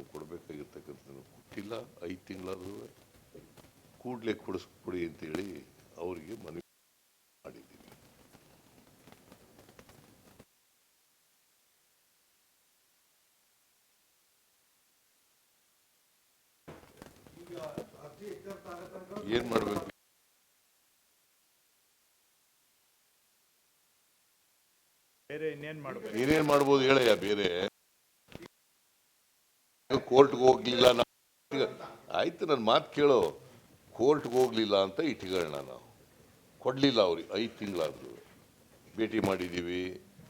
ನಿಮಗೆ ಕೊಡಬೇಕಾಗಿರ್ತಕ್ಕಂಥ ಕೊಟ್ಟಿಲ್ಲ ಐದು ತಿಂಗಳಾದ್ರೂ ಕೂಡಲೇ ಕೊಡಿಸ್ಕೊಡಿ ಅಂತೇಳಿ ಅವರಿಗೆ ಮನವಿ ಮಾಡಿದ್ದೀವಿ ಏನು ಮಾಡಬೇಕು? ಬೇರೆ ಇನ್ನೇನ್ ಮಾಡ್ಬೇಕು? ನೀನೇನ್ ಮಾಡ್ಬೋದು ಹೇಳಯ್ಯ ಬೇರೆ. ಕೋರ್ಟ್ಗೆ ಹೋಗ್ಲಿಲ್ಲ ನಾವು ಆಯ್ತು ನನ್ನ ಮಾತು ಕೇಳೋ. ಕೋರ್ಟ್ಗೆ ಹೋಗ್ಲಿಲ್ಲ ಅಂತ ಇಟ್ಕೊಳ್ಳೋಣ ನಾವು. ಕೊಡ್ಲಿಲ್ಲ ಅವ್ರಿಗೆ. ಐದು ತಿಂಗಳಾದ್ರು. ಭೇಟಿ ಮಾಡಿದ್ದೀವಿ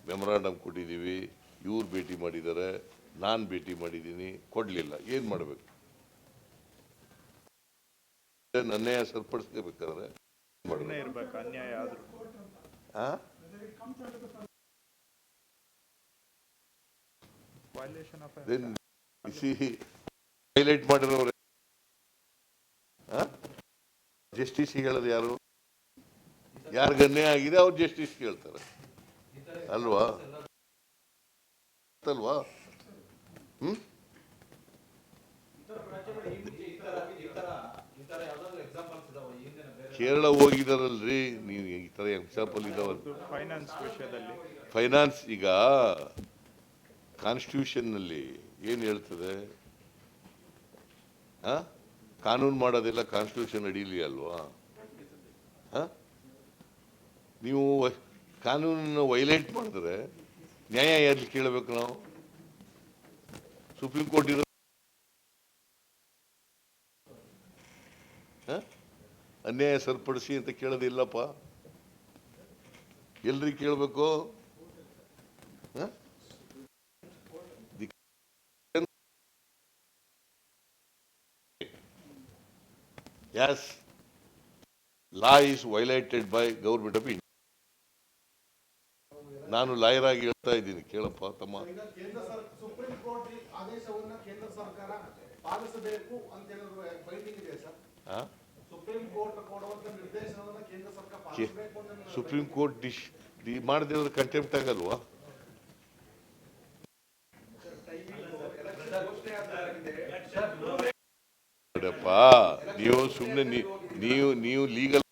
ಮೆಮೊರಾಂಡಮ್ ಕೊಟ್ಟಿದ್ದೀವಿ ಇವ್ರು ಭೇಟಿ ಮಾಡಿದ್ದಾರೆ ನಾನು ಭೇಟಿ ಮಾಡಿದ್ದೀನಿ ಕೊಡ್ಲಿಲ್ಲ. ಏನು ಮಾಡಬೇಕು? ನನ್ನೇ ಸರಿಪಡಿಸ್ಕೋಬೇಕಾದ್ರೆ ಸಿ ಹೈಲೈಟ್ ಮಾಡಿರೋರು ಜಸ್ಟಿಸ್ ಹೇಳೋದು ಯಾರು? ಯಾರಿಗನ್ನೇ ಆಗಿದೆ ಅವ್ರು ಜಸ್ಟಿಸ್ ಕೇಳ್ತಾರೆ. ಅಲ್ವಾ? ಅಲ್ವಾ? ಹ್ಮ್? ಕೇರಳ ಹೋಗಿದಾರಲ್ರಿ. ನೀವು ಈ ತರ ಎಕ್ಸಾಂಪಲ್ ಇದಾವಲ್ಲ ಫೈನಾನ್ಸ್ ಈಗ ಫೈನಾನ್ಸ್ ಈಗ ಕಾನ್ಸ್ಟಿಟ್ಯೂಷನ್ನಲ್ಲಿ ಏನು ಹೇಳ್ತದೆ? ಕಾನೂನು ಮಾಡೋದೆಲ್ಲ ಕಾನ್ಸ್ಟಿಟ್ಯೂಷನ್ ಅಡಿಲಿ ಅಲ್ವಾ? ನೀವು ಕಾನೂನನ್ನು ವೈಲೇಟ್ ಮಾಡಿದ್ರೆ ನ್ಯಾಯ ಎಲ್ಲಿ ಕೇಳಬೇಕು ನಾವು? ಸುಪ್ರೀಂ ಕೋರ್ಟ್ ಇರೋ? ಅನ್ಯಾಯ ಸರಿಪಡಿಸಿ ಅಂತ ಕೇಳೋದಿಲ್ಲಪ್ಪ. ಎಲ್ರಿಗೆ ಕೇಳಬೇಕು? Yes, law is violated by government of India. ನಾನು ಲಾಯರ್ ಆಗಿ ಹೇಳ್ತಾ ಇದ್ದೀನಿ. ಕೇಳಪ್ಪ ತಮ್ಮ. ಸುಪ್ರೀಂ ಕೋರ್ಟ್ ಡಿಶ್ ಮಾಡದಿರೋದು ಕಂಟೆಂಪ್ಟ್ ಆಗಲ್ವಾ? ನೋಡಪ್ಪ. ನೀವು ಸುಮ್ಮನೆ ನೀವು ನೀವು ಲೀಗಲ್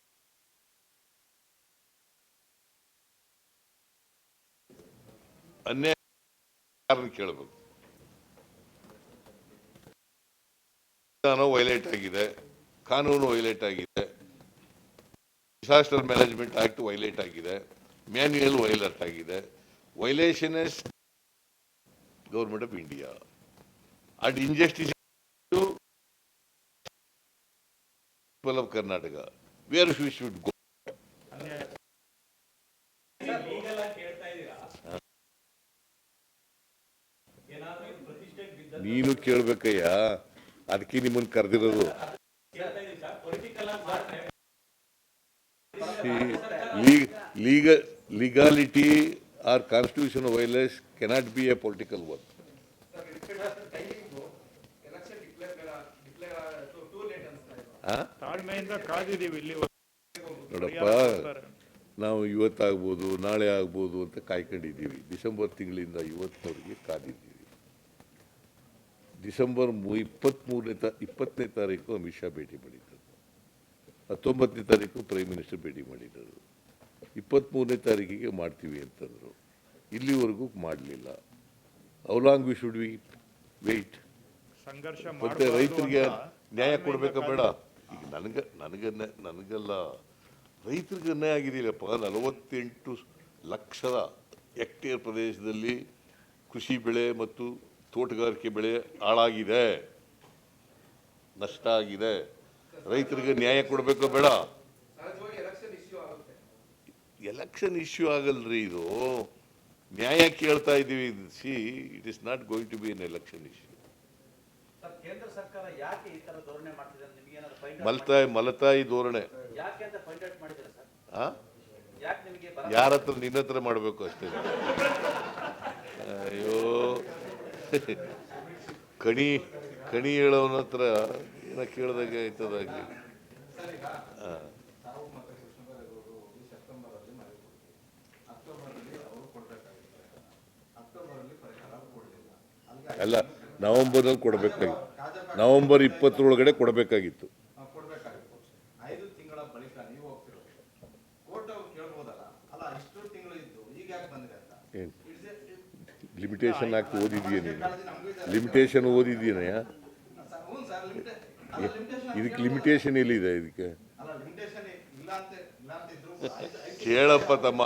ಅನ್ಯಾಯ ಕೇಳಬೇಕು. ವೈಲೇಟ್ ಆಗಿದೆ, ಕಾನೂನು ವೈಲೇಟ್ ಆಗಿದೆ ಡಿಸಾಸ್ಟರ್ ಮ್ಯಾನೇಜ್ಮೆಂಟ್ ಆಕ್ಟ್ ವೈಲೇಟ್ ಆಗಿದೆ ಮ್ಯಾನ್ಯುಯಲ್ ವೈಲೇಟ್ ಆಗಿದೆ violation government of India and injustice people of Karnataka where we should go ನೀನು ಕೇಳ್ಬೇಕಯ್ಯ. ಅದಕ್ಕೆ ನಿಮ್ಮನ್ನ ಕರೆದಿರೋದು. Legal legality are constitution violates cannot be a political one ತಾಳ್ಮೆಯಿಂದ ಕಾದಿದ್ದೀವಿ ಇಲ್ಲಿ ನೋಡಪ್ಪ ನಾವು ಇವತ್ತಾಗ್ಬೋದು ನಾಳೆ ಆಗ್ಬೋದು ಅಂತ ಕಾಯ್ಕೊಂಡಿದ್ದೀವಿ. ಡಿಸೆಂಬರ್ ತಿಂಗಳಿಂದ ಇವತ್ತಿನವರೆಗೆ ಕಾದಿದ್ದೀವಿ. ಡಿಸೆಂಬರ್ ಮೂ ಇಪ್ಪತ್ತ್ಮೂರನೇ ತಾ ಇಪ್ಪತ್ತನೇ ತಾರೀಕು ಅಮಿತ್ ಶಾ ಭೇಟಿ ಮಾಡಿದ್ದರು. ಹತ್ತೊಂಬತ್ತನೇ ತಾರೀಕು ಪ್ರೈಮ್ ಮಿನಿಸ್ಟರ್ ಭೇಟಿ ಮಾಡಿದ್ದರು. ಇಪ್ಪತ್ತ್ಮೂರನೇ ತಾರೀಕಿಗೆ ಮಾಡ್ತೀವಿ ಅಂತಂದರು. ಇಲ್ಲಿವರೆಗೂ ಮಾಡಲಿಲ್ಲ. How long long we should we wait. ಸಂಘರ್ಷ ಮತ್ತೆ ರೈತರಿಗೆ ನ್ಯಾಯ ಕೊಡಬೇಕಾ ಬೇಡ. ಈಗ ನನಗೆ, ನನಗನ್ನ, ನನಗಲ್ಲ ರೈತರಿಗೆ ಅನ್ಯಾಯ ಆಗಿದೆಯಲ್ಲಪ್ಪ. ನಲವತ್ತೆಂಟು ಲಕ್ಷದ ಹೆಕ್ಟೇರ್ ಪ್ರದೇಶದಲ್ಲಿ ಕೃಷಿ ಬೆಳೆ ಮತ್ತು ತೋಟಗಾರಿಕೆ ಬೆಳೆ ಹಾಳಾಗಿದೆ. ನಷ್ಟ ಆಗಿದೆ. ರೈತರಿಗೆ ನ್ಯಾಯ ಕೊಡಬೇಕು ಬೇಡ? ಎಲೆಕ್ಷನ್ ಇಶ್ಯೂ ಆಗಲ್ರಿ ಇದು. ನ್ಯಾಯ ಕೇಳ್ತಾ ಇದ್ದೀವಿ, see it is not going to be an election issue ಕೇಂದ್ರ ಸರ್ಕಾರ ಯಾಕೆ ಈ ಧೋರಣೆ ಮಾಡ್ತಿದೆ ಅಂತ ನಿಮಗೆ ಏನಾದ್ರು ಫೈಂಡ್ ಮಲತಾಯಿ ಮಲತಾಯಿ ಧೋರಣೆ. ಯಾರ ಹತ್ರ ನಿನ್ನ ಹತ್ರ ಮಾಡಬೇಕು ಅಷ್ಟೇ. ಅಯ್ಯೋ. ಕಣಿ ಕಣಿ ಹೇಳೋನ ಹತ್ರ ಏನ ಕೇಳ್ದಾಗೆ ಆಯ್ತದಾಗಿ ಅಲ್ಲಿ ಅವರು ಕೊಡ್ಬೇಕಾಗಿತ್ತು ನವೆಂಬರ್ ಇಪ್ಪತ್ತರೊಳಗಡೆ ಕೊಡ್ಬೇಕಾಗಿತ್ತು ಐದು ತಿಂಗಳ ಬಳಿಕ ನೀವು ಹೋಗ್ತಿರೋದು ಕೋರ್ಟ್ ಅವ್ರು ಕೇಳ್ಬೋದಲ್ಲ ಅಲ್ಲ ಇಷ್ಟು ತಿಂಗಳು ಇದ್ದು ಈಗ ಯಾಕೆ ಬಂದ್ರಿ ಅಂತ ಏನು It's a- ಲಿಮಿಟೇಷನ್ ಹಾಕಿ ಓದಿದೀಯ ನೀನು? ಲಿಮಿಟೇಷನ್ ಓದಿದ್ದೀನಯ್ಯ ಇದಕ್ಕೆ ಲಿಮಿಟೇಷನ್ ಎಲ್ಲಿದೆ ಇದಕ್ಕೆ? ಕೇಳಪ್ಪ ತಮ್ಮ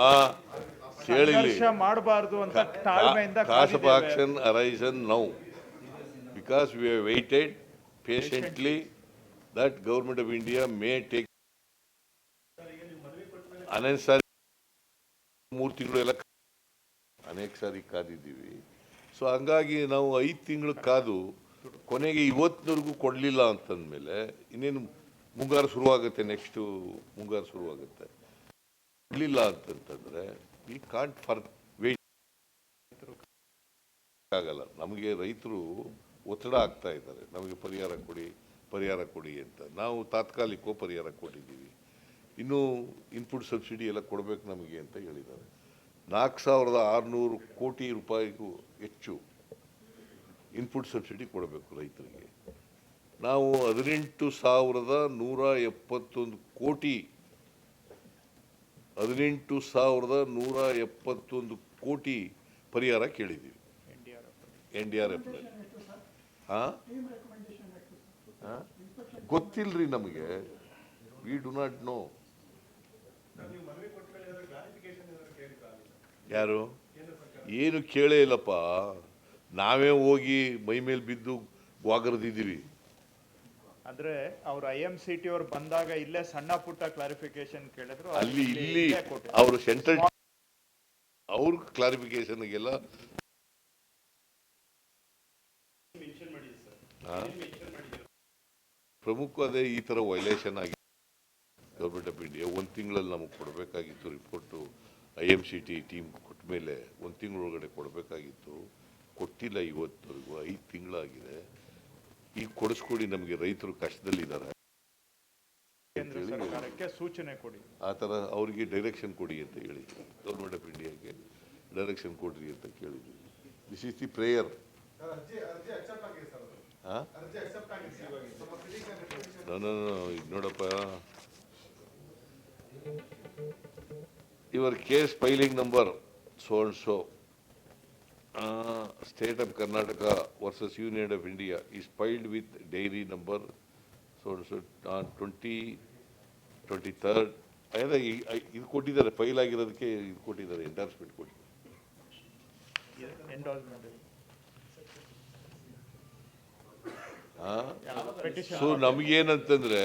ಕೇಳಿಲಿ ಮಾಡಬಾರ್ದು ಅಂತ ತಾಳ್ಮೆಯಿಂದ arisen now because we have waited because that government of patiently that government of India may take. ಅನೇಕ ಸಾರಿ ಮೂರು ತಿಂಗಳು ಎಲ್ಲ ಅನೇಕ ಸಾರಿ ಕಾದಿದ್ದೀವಿ. ಸೊ ಹಂಗಾಗಿ ನಾವು ಐದು ತಿಂಗಳು ಕಾದು ಕೊನೆಗೆ ಇವತ್ತಿನವರೆಗೂ ಕೊಡಲಿಲ್ಲ ಅಂತಂದಮೇಲೆ ಇನ್ನೇನು ಮುಂಗಾರು ಶುರುವಾಗುತ್ತೆ ನೆಕ್ಸ್ಟು ಮುಂಗಾರು ಶುರುವಾಗುತ್ತೆ. ಕೊಡಲಿಲ್ಲ ಅಂತಂತಂದರೆ ವಿ ಕಾಂಟ್ ಫರ್ ವೇಟ್ ಆಗಲ್ಲ. ನಮಗೆ ರೈತರು ಒತ್ತಡ ಆಗ್ತಾ ಇದ್ದಾರೆ. ನಮಗೆ ಪರಿಹಾರ ಕೊಡಿ ಪರಿಹಾರ ಕೊಡಿ ಅಂತ. ನಾವು ತಾತ್ಕಾಲಿಕೋ ಪರಿಹಾರ ಕೊಟ್ಟಿದ್ದೀವಿ. ಇನ್ನೂ ಇನ್ಪುಟ್ ಸಬ್ಸಿಡಿ ಎಲ್ಲ ಕೊಡಬೇಕು ನಮಗೆ ಅಂತ ಹೇಳಿದ್ದಾರೆ. ನಾಲ್ಕು ಸಾವಿರದ ಆರುನೂರು ಕೋಟಿ ರೂಪಾಯಿಗೂ ಹೆಚ್ಚು ಇನ್ಪುಟ್ ಸಬ್ಸಿಡಿ ಕೊಡಬೇಕು ರೈತರಿಗೆ. ನಾವು ಹದಿನೆಂಟು ಸಾವಿರದ ನೂರ ಎಪ್ಪತ್ತೊಂದು ಕೋಟಿ ಹದಿನೆಂಟು ಸಾವಿರದ ನೂರ ಎಪ್ಪತ್ತೊಂದು ಕೋಟಿ ಪರಿಹಾರ ಕೇಳಿದ್ದೀವಿ. ಎನ್ ಡಿ ಆರ್ ಎಫ್ನಲ್ಲಿ ಹಾಂ? ಗೊತ್ತಿಲ್ಲರಿ ನಮಗೆ. ವಿ ಡು ನಾಟ್ ನೋ ಯಾರು? ಏನು ಕೇಳೇ ಇಲ್ಲಪ್ಪ. ನಾವೇ ಹೋಗಿ ಮೈ ಮೇಲೆ ಬಿದ್ದು ವಾಗರದಿದ್ದೀವಿ ಅಂದ್ರೆ ಅವ್ರು ಐ ಎಂ ಸಿ ಟಿ ಅವ್ರು ಬಂದಾಗ ಇಲ್ಲೇ ಸಣ್ಣ ಪುಟ್ಟ ಕ್ಲಾರಿಫಿಕೇಶನ್ ಕೇಳಿದ್ರು ಅಲ್ಲಿ ಇಲ್ಲಿ. ಅವರು ಸೆಂಟ್ರಲ್ ಅವ್ರ ಕ್ಲಾರಿಫಿಕೇಶನ್ಗೆಲ್ಲ ಪ್ರಮುಖ ಅದೇ ಈ ಥರ ವೈಲೇಷನ್ ಆಗಿದೆ ಗೌರ್ಮೆಂಟ್ ಆಫ್ ಇಂಡಿಯಾ ಒಂದು ತಿಂಗಳಲ್ಲಿ ನಮಗೆ ಕೊಡಬೇಕಾಗಿತ್ತು report I M C T team ಕೊಟ್ಟ ಮೇಲೆ ಒಂದು ತಿಂಗಳೊಳಗಡೆ ಕೊಡಬೇಕಾಗಿತ್ತು. ಕೊಟ್ಟಿಲ್ಲ ಇವತ್ತವರೆಗೂ ಐದು ತಿಂಗಳಾಗಿದೆ. ಈಗ ಕೊಡಿಸ್ಕೊಡಿ ನಮಗೆ ರೈತರು ಕಷ್ಟದಲ್ಲಿದ್ದಾರೆ. ಕೇಂದ್ರ ಸರ್ಕಾರಕ್ಕೆ ಸೂಚನೆ ಕೊಡಿ. ಆ ಥರ ಅವರಿಗೆ ಡೈರೆಕ್ಷನ್ ಕೊಡಿ ಅಂತ ಹೇಳಿ. ಗೌರ್ಮೆಂಟ್ ಆಫ್ ಇಂಡಿಯಾಗೆ ಡೈರೆಕ್ಷನ್ ಕೊಡ್ರಿ ಅಂತ ಕೇಳಿದ್ವಿ. ದಿಸ್ ಇಸ್ ದಿ ಪ್ರೇಯರ್ ನಾನು ಇದು ನೋಡಪ್ಪ. Your case filing number so and so state of Karnataka versus union of India is filed with diary number so and so on twenty twenty third ಅದೇ ಇದು ಕೊಟ್ಟಿದ್ದಾರೆ file ಆಗಿರೋದಕ್ಕೆ ಇದು ಕೊಟ್ಟಿದ್ದಾರೆ endorsement ಕೊಟ್ಟಿದ್ದಾರೆ so ನಮಗೇನಂತಂದರೆ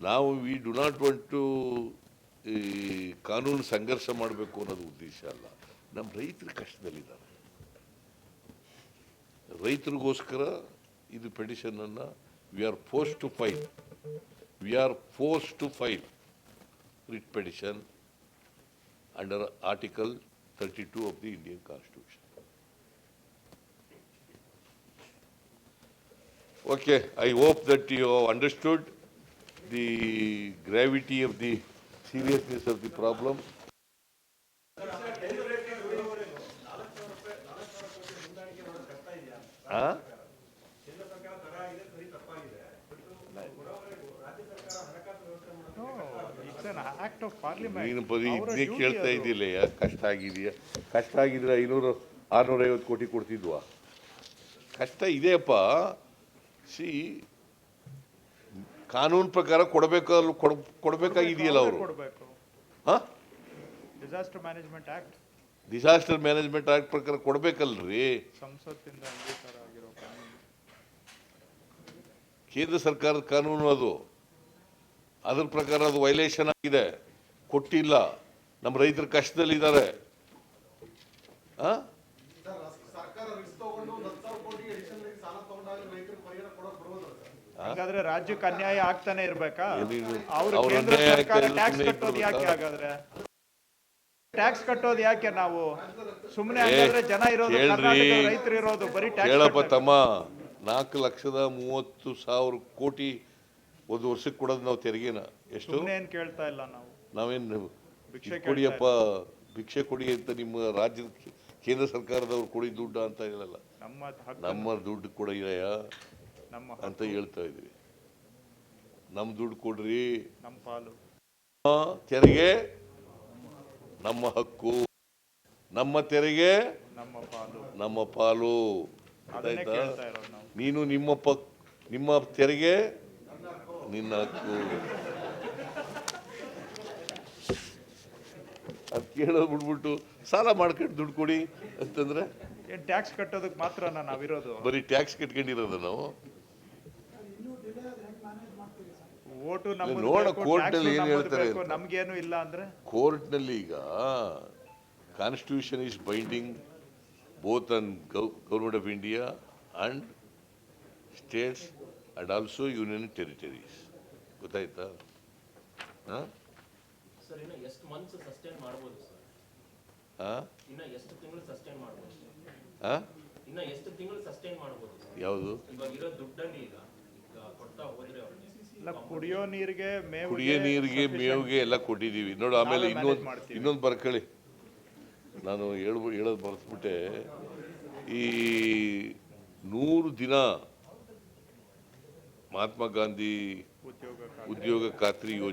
ನಾವು we do not want to ಈ ಕಾನೂನು ಸಂಘರ್ಷ ಮಾಡಬೇಕು ಅನ್ನೋದು ಉದ್ದೇಶ ಅಲ್ಲ. ನಮ್ಮ ರೈತರು ಕಷ್ಟದಲ್ಲಿದ್ದಾರೆ. ರೈತರಿಗೋಸ್ಕರ ಇದು ಪೆಟಿಷನನ್ನು we are forced to file we are forced to file writ petition under article thirty two of the Indian constitution okay I hope that you understood the gravity of the seriousness of the parliament ನೀನು ಬರೀ ಇದನ್ನೇ ಕೇಳ್ತಾ ಇದ್ದಿಲ್ಲ ಕಷ್ಟ ಆಗಿದೆಯಾ? ಕಷ್ಟ ಆಗಿದ್ರೆ ಐನೂರು, ಆರ್ನೂರೈವತ್ತು ಕೋಟಿ ಕೊಡ್ತಿದ್ವಾ? ಕಷ್ಟ ಇದೆಯಪ್ಪ. ಸಿ ಕಾನೂನು ಪ್ರಕಾರ ಕೊಡಬೇಕಲ್ಲ ಕೊಡ್ ಕೊಡಬೇಕಾಗಿದೆಯಲ್ಲ ಅವರು? ಕೊಡಬೇಕು. ಹಾಂ? Disaster management act disaster management act ಪ್ರಕಾರ ಕೊಡಬೇಕಲ್ರಿ? ಸಂಸತ್ತಿಂದ ಅಂಗೀಕಾರ ಆಗಿರೋ ಕಾನೂನು. ಕೇಂದ್ರ ಸರ್ಕಾರದ ಕಾನೂನು ಅದು. ಅದ್ರ ಪ್ರಕಾರ ಅದು ವೈಲೇಷನ್ ಆಗಿದೆ. ಕೊಟ್ಟಿಲ್ಲ. ನಮ್ಮ ರೈತರು ಕಷ್ಟದಲ್ಲಿದ್ದಾರೆ. ಆ? ಸರ್, ರಸ್- ಸರ್ಕಾರ ರಿಸ್ಕ್ ತಗೊಂಡು ಒಂದು ಹತ್ತು ಸಾವಿರ ಕೋಟಿ additional ಆಗಿ ಸಾಲ ತಗೊಂಡಾಗ ರೈತರಿಗೆ ಪರಿಹಾರ ಕೊಡೋಕೆ ಬರೋದಲ್ಲ ಸರ್ ಹಾಗಾದ್ರೆ ರಾಜ್ಯಕ್ಕೆ ಅನ್ಯಾಯ ಆಗ್ತಾನೆ ಇರ್ಬೇಕಾ? ಅವ್ರು ಕೇಂದ್ರ ಸರ್ಕಾರ ಟ್ಯಾಕ್ಸ್ ಕಟ್ಟೋದು ಯಾಕೆ? ಹಾಗಾದ್ರೆ? ಟ್ಯಾಕ್ಸ್ ಕಟ್ಟೋದು ಯಾಕೆ ನಾವು? ಸುಮ್ಮನೆ ಹಾಗಾದ್ರೆ ಜನ ಇರೋದು. ಕರ್ನಾಟಕದ ರೈತರು ಇರೋದು ಬರೀ ಟ್ಯಾಕ್ಸ್ ತಮ್ಮ ನಾಲ್ಕು ಲಕ್ಷದ ಮೂವತ್ತು ಸಾವಿರ ಕೋಟಿ ಒಂದು ವರ್ಷಕ್ಕೆ ಕೊಡೋದು ನಾವು ತೆರಿಗೆನ. ಎಷ್ಟು? ಸುಮ್ಮನೆ ಏನ್ ಕೇಳ್ತಾ ಇಲ್ಲ ನಾವು? ನಾವೇನು ಭಿಕ್ಷೆ ಕೊಡಿಯಪ್ಪ ಭಿಕ್ಷೆ ಕೊಡಿ ಅಂತ ನಿಮ್ಮ ರಾಜ್ಯದ ಕೇಂದ್ರ ಸರ್ಕಾರದವ್ರು ಕೊಡಿ ದುಡ್ಡು ಅಂತ ಹೇಳಲ್ಲ. ನಮ್ಮ ನಮ್ಮ ದುಡ್ಡು ಕೊಡ ನಮ್ಮ ಅಂತ ಹೇಳ್ತಾ ಇದ್ವಿ ನಮ್ಮ ದುಡ್ಡು ಕೊಡ್ರಿ. ನಮ್ಮ ಪಾಲು. ತೆರಿಗೆ ನಮ್ಮ ಹಕ್ಕು. ನಮ್ಮ ತೆರಿಗೆ ನಮ್ಮ ಪಾಲು. ನಮ್ಮ ಪಾಲು. ನೀನು ನಿಮ್ಮ ಪಕ್ ನಿಮ್ಮ ತೆರಿಗೆ ನಿನ್ನ ಹಕ್ಕು. ಅದ್ ಕೇಳೋ ಬಿಡ್ಬಿಟ್ಟು ಸಾಲ ಮಾಡ್ಕೊಂಡು ದುಡ್ಡು ಕೊಡಿ ಅಂತಂದ್ರೆ? ಟ್ಯಾಕ್ಸ್ ಕಟ್ಟೋದಕ್ಕೆ ಮಾತ್ರ ನಾವಿರೋದು. ಬರೀ ಟ್ಯಾಕ್ಸ್ ಕಟ್ಕೊಂಡಿರೋದು ನಾವು. ಓಟು ನಮ್ಮದು ಕೋರ್ಟ್ನಲ್ಲಿ ಏನ್ ಹೇಳ್ತಾರೆ ನಮ್ಗೇನು ಇಲ್ಲ ಅಂದ್ರೆ? ಕೋರ್ಟ್ನಲ್ಲಿ ಈಗ constitution is binding both on government of India and states and also union territories ಗೊತ್ತಾಯ್ತಾ? ಹಾಂ? ಸರ್ ಇನ್ನು ಎಷ್ಟು ಮಂತ್ಸ್ ಸಸ್ಟೈನ್ ಮಾಡ್ಬೋದು ಸರ್ ಹಾಂ? ಇನ್ನ ಎಷ್ಟು ತಿಂಗಳು ಸಸ್ಟೈನ್ ಮಾಡ್ಬೋದು? ಹಾಂ? ಇನ್ನ ಎಷ್ಟು ತಿಂಗಳು ಸಸ್ಟೈನ್ ಮಾಡ್ಬೋದು? ಸರ್ ಯಾವುದು ಕುಡಿಯೋ ನೀರಿಗೆ ಕುಡಿಯೋ ನೀರಿಗೆ ಮೇವಿಗೆ ಎಲ್ಲ ಕೊಟ್ಟಿದ್ದೀವಿ. ನೋಡು ಆಮೇಲೆ ಇನ್ನೊಂದು. ಇನ್ನೊಂದು ಬರ್ಕೊಳ್ಳಿ ನಾನು ಹೇಳ್ಬ ಹೇಳೋದು ಬರೆಸ್ಬಿಟ್ಟೆ ಈ ನೂರು ದಿನ ಮಹಾತ್ಮ ಗಾಂಧಿ ಉದ್ಯೋಗ ಖಾತ್ರಿ ಯೋಜನೆ